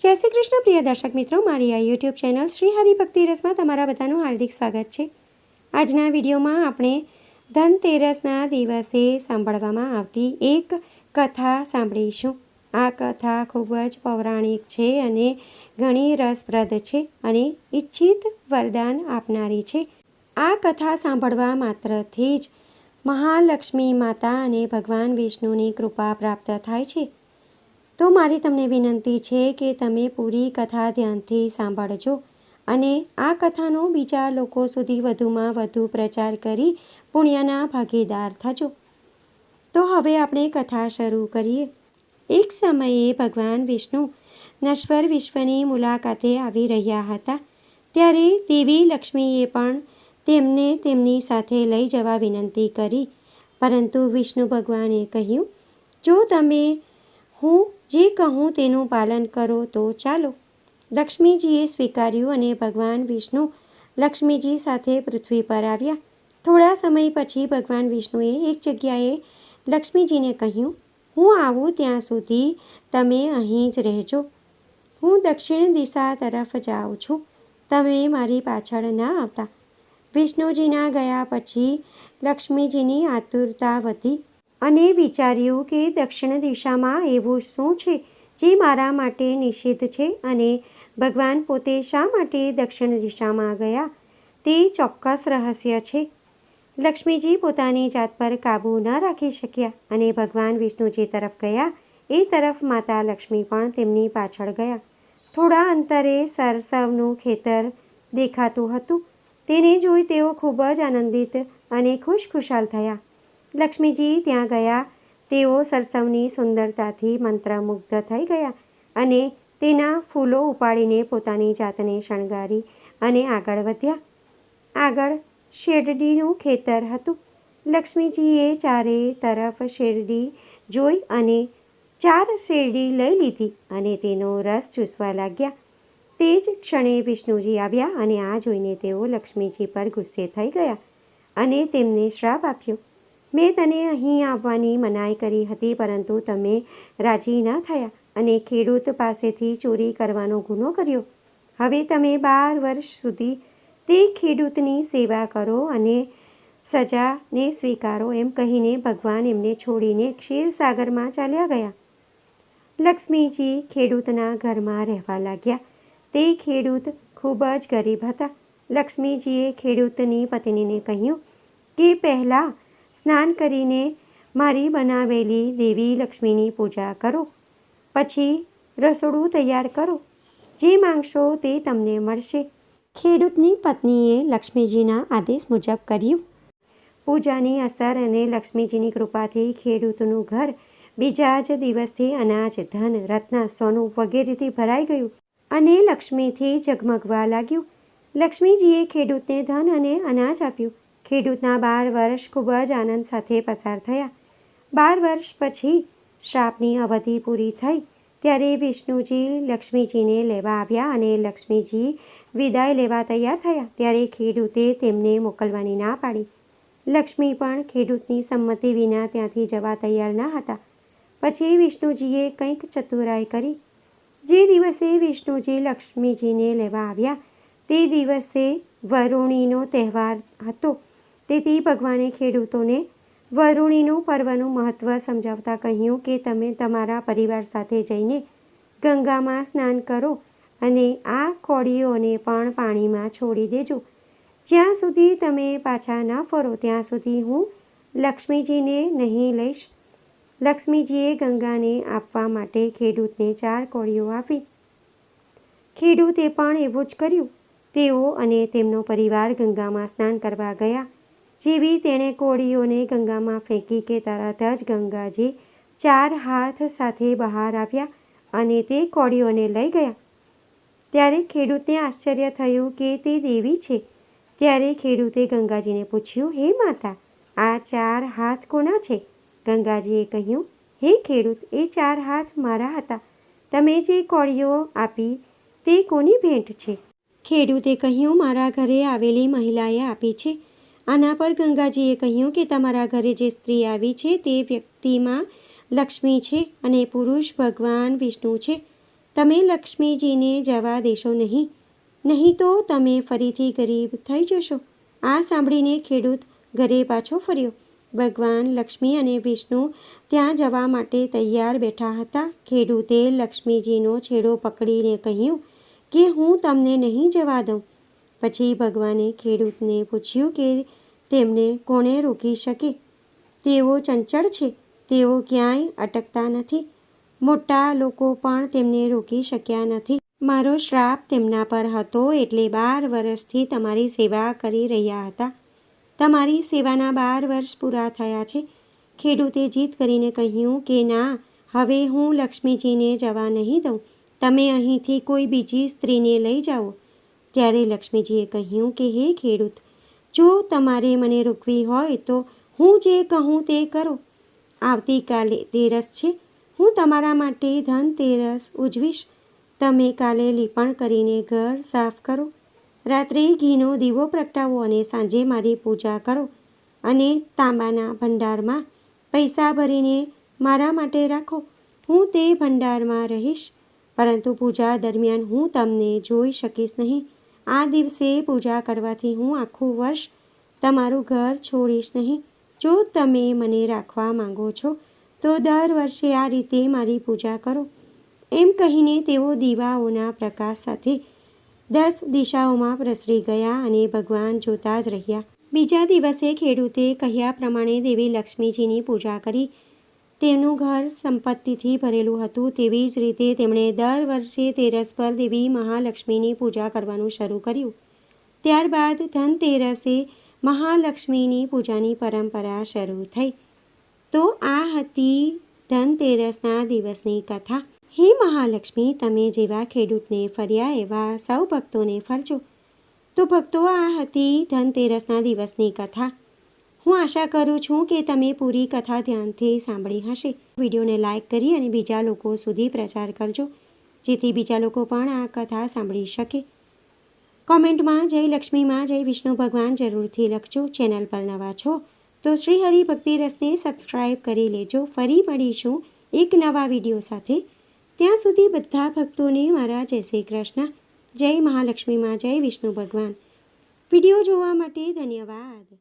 જય શ્રી કૃષ્ણ, પ્રિય દર્શક મિત્રો. મારી આ યુટ્યુબ ચેનલ શ્રી હરિભક્તિ રસમાં તમારા બધાનું હાર્દિક સ્વાગત છે. આજના વિડીયોમાં આપણે ધનતેરસના દિવસે સાંભળવામાં આવતી એક કથા સાંભળીશું. આ કથા ખૂબ જ પૌરાણિક છે અને ઘણી રસપ્રદ છે અને ઈચ્છિત વરદાન આપનારી છે. આ કથા સાંભળવા માત્રથી જ મહાલક્ષ્મી માતા અને ભગવાન વિષ્ણુની કૃપા પ્રાપ્ત થાય છે. તો મારી તમને વિનંતી છે કે તમે પૂરી કથા ધ્યાનથી સાંભળજો અને આ કથાનો બીજા લોકો સુધી વધુમાં વધુ પ્રચાર કરી પુણ્યના ભાગીદાર થજો. તો હવે આપણે કથા શરૂ કરીએ. એક સમયે ભગવાન વિષ્ણુ નશ્વર વિશ્વની મુલાકાતે આવી રહ્યા હતા. ત્યારે દેવી લક્ષ્મીએ પણ તેમને તેમની સાથે લઈ જવા વિનંતી કરી. પરંતુ વિષ્ણુ ભગવાને કહ્યું, જો તમે હું જે કહું તેનું પાલન કરો તો ચાલો. લક્ષ્મીજીએ સ્વીકાર્યું અને ભગવાન વિષ્ણુ લક્ષ્મીજી સાથે પૃથ્વી પર આવ્યા. થોડા સમય પછી ભગવાન વિષ્ણુએ એક જગ્યાએ લક્ષ્મીજીને કહ્યું, હું આવું ત્યાં સુધી તમે અહીં જ રહેજો. હું દક્ષિણ દિશા તરફ જાઉં છું. તમે મારી પાછળ ના આવતા. વિષ્ણુજીના ગયા પછી લક્ષ્મીજીની આતુરતા વધી. અને વિચાર્યું કે દક્ષિણ દિશામાં એવું શું છે જે મારા માટે નિષિદ્ધ છે અને ભગવાન પોતે શા માટે દક્ષિણ દિશામાં ગયા? તે ચોક્કસ રહસ્ય છે. લક્ષ્મીજી પોતાની જાત પર કાબૂ ન રાખી શક્યા અને ભગવાન વિષ્ણુજી તરફ ગયા, એ તરફ માતા લક્ષ્મી પણ તેમની પાછળ ગયા. થોડા અંતરે સરસવનું ખેતર દેખાતું હતું. તેને જોઈ તેઓ ખૂબ જ આનંદિત અને ખુશખુશાલ થયા. લક્ષ્મીજી ત્યાં ગયા. તેઓ સરસવની સુંદરતાથી મંત્રમુગ્ધ થઈ ગયા અને તેના ફૂલો ઉપાડીને પોતાની જાતને શણગારી અને આગળ વધ્યા. આગળ શેરડીનું ખેતર હતું. લક્ષ્મીજીએ ચારે તરફ શેરડી જોઈ અને ચાર શેરડી લઈ લીધી અને તેનો રસ ચૂસવા લાગ્યા. તે જ ક્ષણે વિષ્ણુજી આવ્યા અને આ જોઈને તેઓ લક્ષ્મીજી પર ગુસ્સે થઈ ગયા અને તેમને શ્રાપ આપ્યો. મેં તને અહીં આવવાની મનાઈ કરી હતી, પરંતુ તમે રાજી ન થયા અને ખેડૂત પાસેથી ચોરી કરવાનો ગુનો કર્યો. હવે તમે બાર વર્ષ સુધી તે ખેડૂતની સેવા કરો અને સજાને સ્વીકારો એમ કહીને ભગવાન એમને છોડીને ક્ષીરસાગરમાં ચાલ્યા ગયા. લક્ષ્મીજી ખેડૂતના ઘરમાં રહેવા લાગ્યા. તે ખેડૂત ખૂબ જ ગરીબ હતા. લક્ષ્મીજીએ ખેડૂતની પત્નીને કહ્યું કે પહેલાં સ્નાન કરીને મારી બનાવેલી દેવી લક્ષ્મીની પૂજા કરો. પછી રસોડું તૈયાર કરો. જે માંગશો તે તમને મળશે. ખેડૂતની પત્નીએ લક્ષ્મીજીના આદેશ મુજબ કર્યું. પૂજાની અસર અને લક્ષ્મીજીની કૃપાથી ખેડૂતનું ઘર બીજા જ દિવસથી અનાજ, ધન, રત્ન, સોનું વગેરેથી ભરાઈ ગયું અને લક્ષ્મીથી ઝગમગવા લાગ્યું. લક્ષ્મીજીએ ખેડૂતને ધન અને અનાજ આપ્યું. ખેડૂતના બાર વર્ષ ખૂબ જ આનંદ સાથે પસાર થયા. બાર વર્ષ પછી શ્રાપની અવધિ પૂરી થઈ ત્યારે વિષ્ણુજી લક્ષ્મીજીને લેવા આવ્યા અને લક્ષ્મીજી વિદાય લેવા તૈયાર થયા ત્યારે ખેડૂતે તેમને મોકલવાની ના પાડી. લક્ષ્મી પણ ખેડૂતની સંમતિ વિના ત્યાંથી જવા તૈયાર ન હતા. પછી વિષ્ણુજીએ કંઈક ચતુરાઈ કરી. જે દિવસે વિષ્ણુજી લક્ષ્મીજીને લેવા આવ્યા તે દિવસે વરુણીનો તહેવાર હતો. તેથી ભગવાને ખેડૂતોને વરુણીનું પર્વનું મહત્ત્વ સમજાવતા કહ્યું કે તમે તમારા પરિવાર સાથે જઈને ગંગામાં સ્નાન કરો અને આ કોળીઓને પણ પાણીમાં છોડી દેજો. જ્યાં સુધી તમે પાછા ન ફરો, ત્યાં સુધી હું લક્ષ્મીજીને નહીં લઈશ. લક્ષ્મીજીએ ગંગાને આપવા માટે ખેડૂતને ચાર કોળીઓ આપી. ખેડૂતે પણ એવું જ કર્યું. તેઓ અને તેમનો પરિવાર ગંગામાં સ્નાન કરવા ગયા. જેવી તેણે કોળીઓને ગંગામાં ફેંકી કે તરત જ ગંગાજી ચાર હાથ સાથે બહાર આવ્યા અને તે કોળીઓને લઈ ગયા. ત્યારે ખેડૂતને આશ્ચર્ય થયું કે તે દેવી છે. ત્યારે ખેડૂતે ગંગાજીને પૂછ્યું, હે માતા, આ ચાર હાથ કોના છે? ગંગાજીએ કહ્યું, હે ખેડૂત, એ ચાર હાથ મારા હતા. તમે જે કોળીઓ આપી તે કોની ભેટ છે? ખેડૂતે કહ્યું, મારા ઘરે આવેલી મહિલાએ આપી છે. આના પર ગંગાજીએ કહ્યું કે તમારા ઘરે જે સ્ત્રી આવી છે તે વ્યક્તિમાં લક્ષ્મી છે અને પુરુષ ભગવાન વિષ્ણુ છે. તમે લક્ષ્મીજીને જવા દેશો નહીં. નહીં તો તમે ફરીથી ગરીબ થઈ જશો. આ સાંભળીને ખેડૂત ઘરે પાછો ફર્યો. ભગવાન લક્ષ્મી અને વિષ્ણુ ત્યાં જવા માટે તૈયાર બેઠા હતા. ખેડૂતે લક્ષ્મીજીનો છેડો પકડીને કહ્યું કે હું તમને નહીં જવા દઉં. પછી ભગવાને ખેડૂતને પૂછ્યું કે તેમને કોણે રોકી શકે? તેઓ ચંચળ છે. તેઓ ક્યાંય અટકતા નથી. મોટા લોકો પણ તેમને રોકી શક્યા નથી. મારો શ્રાપ તેમના પર હતો એટલે બાર વર્ષથી તમારી સેવા કરી રહ્યા હતા. તમારી સેવાના બાર વર્ષ પૂરા થયા છે. ખેડૂતે જીત કરીને કહ્યું કે, ના, હવે હું લક્ષ્મીજીને જવા નહીં દઉં. તમે અહીંથી કોઈ બીજી સ્ત્રીને લઈ જાઓ. ત્યારે લક્ષ્મીજીએ કહ્યું કે, હે ખેડૂત જો તમારે મને રોકવી હોય તો હું જે કહું તે કરો. આવતીકાલે તેરસ છે. હું તમારા માટે ધનતેરસ ઉજવીશ. તમે કાલે લીપણ કરીને ઘર સાફ કરો. રાત્રે ઘીનો દીવો પ્રગટાવો અને સાંજે મારી પૂજા કરો. અને તાંબાના ભંડારમાં પૈસા ભરીને મારા માટે રાખો. હું તે ભંડારમાં રહીશ. પરંતુ પૂજા દરમિયાન હું તમને જોઈ શકીશ નહીં. આ દિવસે પૂજા કરવાથી હું આખું વર્ષ તમારું ઘર છોડીશ નહીં. જો તમે મને રાખવા માંગો છો, તો દર વર્ષે આ રીતે મારી પૂજા કરો. એમ કહીને તેઓ દીવાઓના પ્રકાશ સાથે દસ દિશાઓમાં પ્રસરી ગયા અને ભગવાન જોતા જ રહ્યા. બીજા દિવસે ખેડૂતે કહ્યા પ્રમાણે દેવી લક્ષ્મીજીની પૂજા કરી. તેમનું ઘર સંપત્તિથી ભરેલું હતું. તેવી જ રીતે તેમણે દર વર્ષે તેરસ પર દેવી મહાલક્ષ્મીની પૂજા કરવાનું શરૂ કર્યું. ત્યારબાદ ધનતેરસે મહાલક્ષ્મીની પૂજાની પરંપરા શરૂ થઈ. તો આ હતી ધનતેરસના દિવસની કથા. હે મહાલક્ષ્મી, તમે જેવા ખેડૂતને ફર્યા એવા સૌ ભક્તોને ફરજો. તો ભક્તો, આ હતી ધનતેરસના દિવસની કથા. હું આશા કરું છું કે તમે પૂરી કથા ધ્યાનથી સાંભળી હશે. વિડીયોને લાઇક કરી અને બીજા લોકો સુધી પ્રચાર કરજો, જેથી બીજા લોકો પણ આ કથા સાંભળી શકે. કોમેન્ટમાં જય લક્ષ્મીમાં જય વિષ્ણુ ભગવાન જરૂરથી લખજો. ચેનલ પર નવા છો તો શ્રી હરિ ભક્તિ રસને સબસ્ક્રાઈબ કરી લેજો. ફરી મળીશું એક નવા વીડિયો સાથે. ત્યાં સુધી બધા ભક્તોને મારા જય શ્રી કૃષ્ણ, જય મહાલક્ષ્મીમાં જય વિષ્ણુ ભગવાન. વીડિયો જોવા માટે ધન્યવાદ.